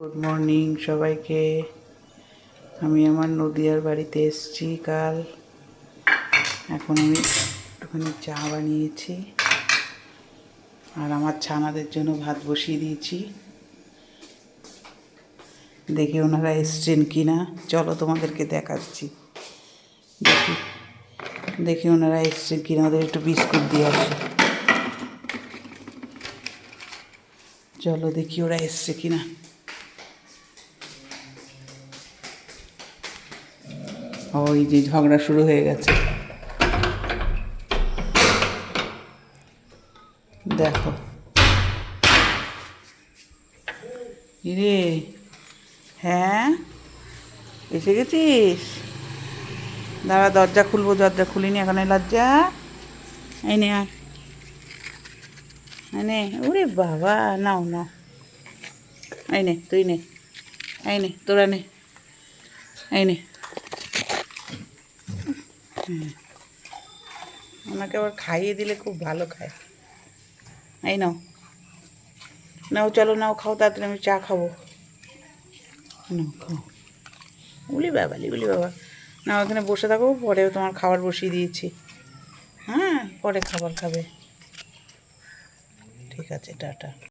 Good morning সবাইকে। আমি আমার নদিয়ার বাড়িতে এসেছি কাল। এখন আমি একটুখানি চা বানিয়েছি। আর আমার ছানাদের জন্য ভাত বসিয়ে দিয়েছি। দেখি ওনারা এসছেন কি না চলো তোমাদেরকে দেখাচ্ছি। দেখি দেখি ওনারা এসছেন কি না ওদের একটু বিস্কুট দিয়ে আসি। চলো দেখি ওরা এসছে কি না ওই যে ঝগড়া শুরু হয়ে গেছে। দেখো। রে হ্যাঁ? এসে গেছিস? দাঁড়া, দরজা খুলবো, দরজা খুলিনি, এখন লজ্জা। এই নে আর নে, ওরে বাবা, নাও নাও। এই নে, তুই নে। এই নে, তোরা নে। এই নে। ওনাকে আবার খাইয়ে দিলে খুব ভালো খায়। এই নাও। নাও, চলো, নাও, খাও, তাড়াতাড়ি আমি চা খাব। নাও, খাও। উলি বাবা উলি বাবা। নাও, এখানে বসে থাকো পরে তোমার খাবার বসিয়ে দিয়েছি। হ্যাঁ পরে খাবার খাবে। ঠিক আছে, টাটা।